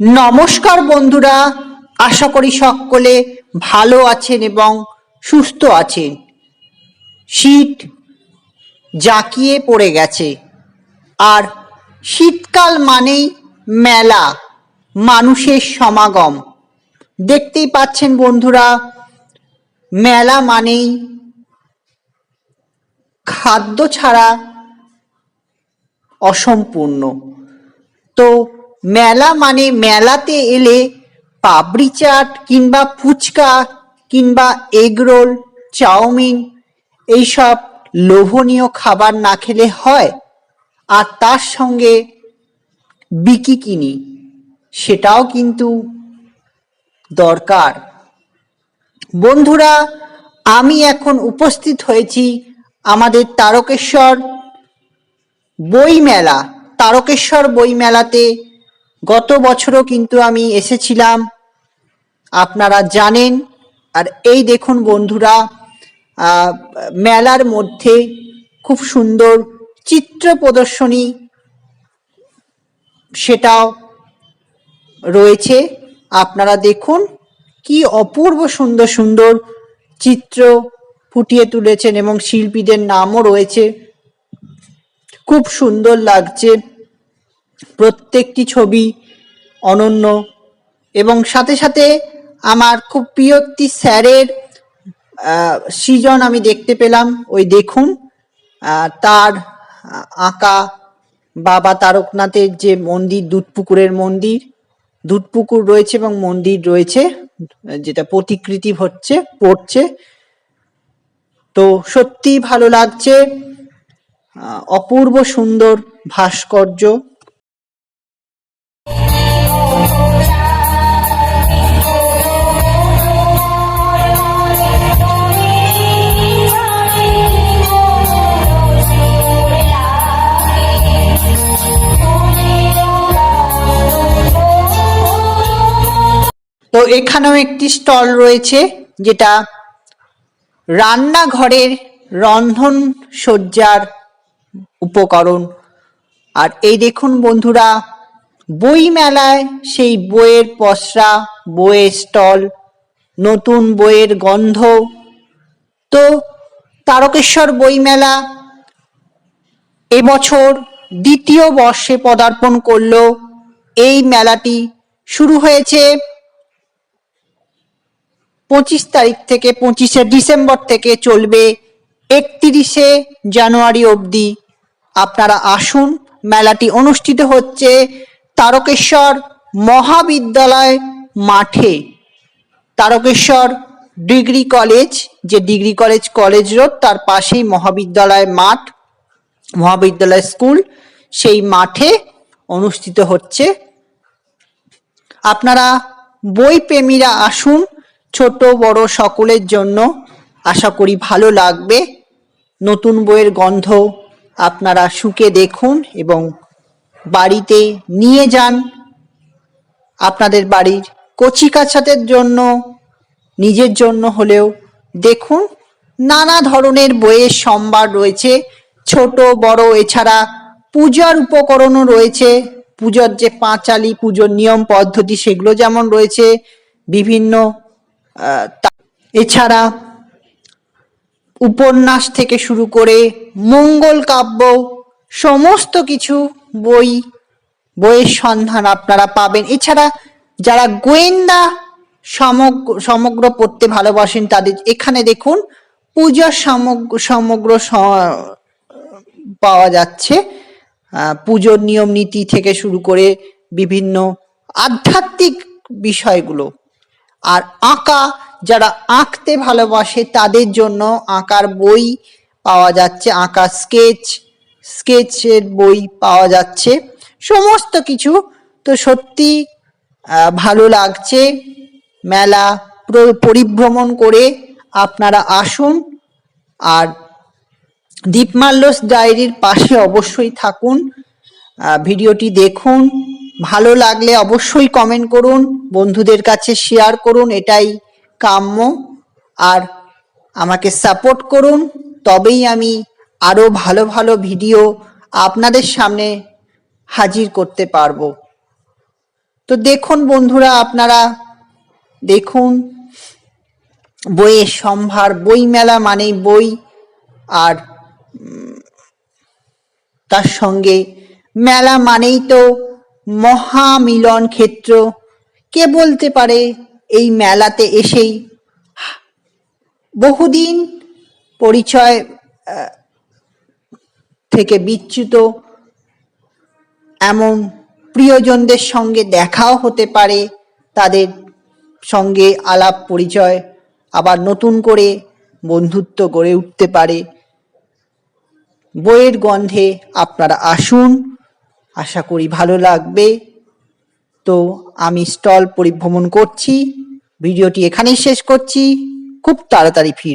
নমস্কার বন্ধুরা, আশা করি সকলে ভালো আছেন এবং সুস্থ আছেন। শীত জাঁকিয়ে পড়ে গেছে। আর শীতকাল মানেই মেলা, মানুষের সমাগম। দেখতেই পাচ্ছেন বন্ধুরা, মেলা মানেই খাদ্য ছাড়া অসম্পূর্ণ। তো মেলা মানে মেলাতে এলে পাবড়ি চাট কিংবা ফুচকা কিংবা এগরোল চাউমিন এইসব লোভনীয় খাবার না খেলে হয়। আর তার সঙ্গে বিকি কিনি, সেটাও কিন্তু দরকার। বন্ধুরা, আমি এখন উপস্থিত হয়েছি আমাদের তারকেশ্বর বইমেলা। তারকেশ্বর বই মেলাতে গত বছরও কিন্তু আমি এসেছিলাম। আপনারা জানেন, আর এই দেখুন বন্ধুরা মেলার মধ্যে খুব সুন্দর চিত্র প্রদর্শনী সেটাও রয়েছে। আপনারা দেখুন, কি অপূর্ব সুন্দর সুন্দর চিত্র ফুটিয়ে তুলেছেন এবং শিল্পীদের নামও রয়েছে। খুব সুন্দর লাগছে। প্রত্যেকটি ছবি অনন্য। এবং সাথে সাথে আমার খুব প্রিয় একটি স্যারের সৃজন আমি দেখতে পেলাম, ওই দেখুন। তার আঁকা বাবা তারকনাথের যে মন্দির, দুধপুকুরের মন্দির, দুধপুকুর রয়েছে এবং মন্দির রয়েছে, যেটা প্রতিকৃতি হচ্ছে, পড়ছে। তো সত্যি ভালো লাগছে অপূর্ব সুন্দর ভাস্কর্য। তো এখানেও একটি স্টল রয়েছে যেটা রান্নাঘরের রন্ধন সজ্জার উপকরণ। আর এই দেখুন বন্ধুরা বই মেলায় সেই বইয়ের পসরা, বইয়ের স্টল, নতুন বইয়ের গন্ধ। তো তারকেশ্বর বইমেলা এবছর দ্বিতীয় বর্ষে পদার্পণ করল। এই মেলাটি শুরু হয়েছে পঁচিশ তারিখ থেকে পঁচিশে ডিসেম্বর থেকে চলবে একত্রিশে জানুয়ারি অবধি। আপনারা আসুন, মেলাটি অনুষ্ঠিত হচ্ছে তারকেশ্বর মহাবিদ্যালয় মাঠে। তারকেশ্বর ডিগ্রি কলেজ, যে ডিগ্রি কলেজ কলেজ রোড, তার পাশেই মহাবিদ্যালয় মাঠ, মহাবিদ্যালয় স্কুল, সেই মাঠে অনুষ্ঠিত হচ্ছে। আপনারা বই প্রেমীরা আসুন ছোট, বড় সকলের জন্য আশা করি ভালো লাগবে। নতুন বইয়ের গন্ধ আপনারা শুকে দেখুন এবং বাড়িতে নিয়ে যান। আপনাদের বাড়ির কচিকাছাদের জন্য, নিজের জন্য হলেও দেখুন নানা ধরনের বইয়ের সম্ভার রয়েছে। ছোট, বড় এছাড়া পূজার উপকরণও রয়েছে। পূজার যে পাঁচালি, পুজোর নিয়ম পদ্ধতি সেগুলো যেমন রয়েছে, বিভিন্ন এছাড়া উপন্যাস থেকে শুরু করে মঙ্গল কাব্য, সমস্ত কিছু বই, বইয়ের সন্ধান আপনারা পাবেন। এছাড়া যারা গোয়েন্দা সমগ্র সমগ্র পড়তে ভালোবাসেন, তাদের এখানে দেখুন পূজার সমগ্র সমগ্র পাওয়া যাচ্ছে। পুজোর নিয়ম নীতি থেকে শুরু করে বিভিন্ন আধ্যাত্মিক বিষয়গুলো। আর আঁকা, যারা আঁকতে ভালোবাসে তাদের জন্য আঁকার বই পাওয়া যাচ্ছে, আঁকা স্কেচ, স্কেচের বই পাওয়া যাচ্ছে। সমস্ত কিছু তো সত্যি ভালো লাগছে। মেলা পরিভ্রমণ করে আপনারা আসুন। আর দীপমাল্যস ডায়েরির পাশে অবশ্যই থাকুন। ভিডিওটি দেখুন। ভালো লাগলে অবশ্যই কমেন্ট করুন, বন্ধুদের কাছে শেয়ার করুন, এটাই কাম্য। আর আমাকে সাপোর্ট করুন, তবেই আমি আরও ভালো ভালো ভিডিও আপনাদের সামনে হাজির করতে পারব। তো দেখুন বন্ধুরা, আপনারা দেখুন বইয়ের সম্ভার, বই মেলা মানেই বই, আর তার সঙ্গে মেলা মানেই তো মহামিলন ক্ষেত্র। কে বলতে পারে এই মেলাতে এসেই? বহুদিন পরিচয় থেকে বিচ্যুত। এমন প্রিয়জনদের সঙ্গে দেখাও হতে পারে, তাদের সঙ্গে আলাপ পরিচয় আবার নতুন করে বন্ধুত্ব গড়ে উঠতে পারে। বইয়ের গন্ধে আপনারা আসুন। আশা করি ভালো লাগবে। তো আমি স্টল পরিভ্রমণ করছি। ভিডিওটি এখানেই শেষ করছি। খুব তাড়াতাড়ি ফিরব।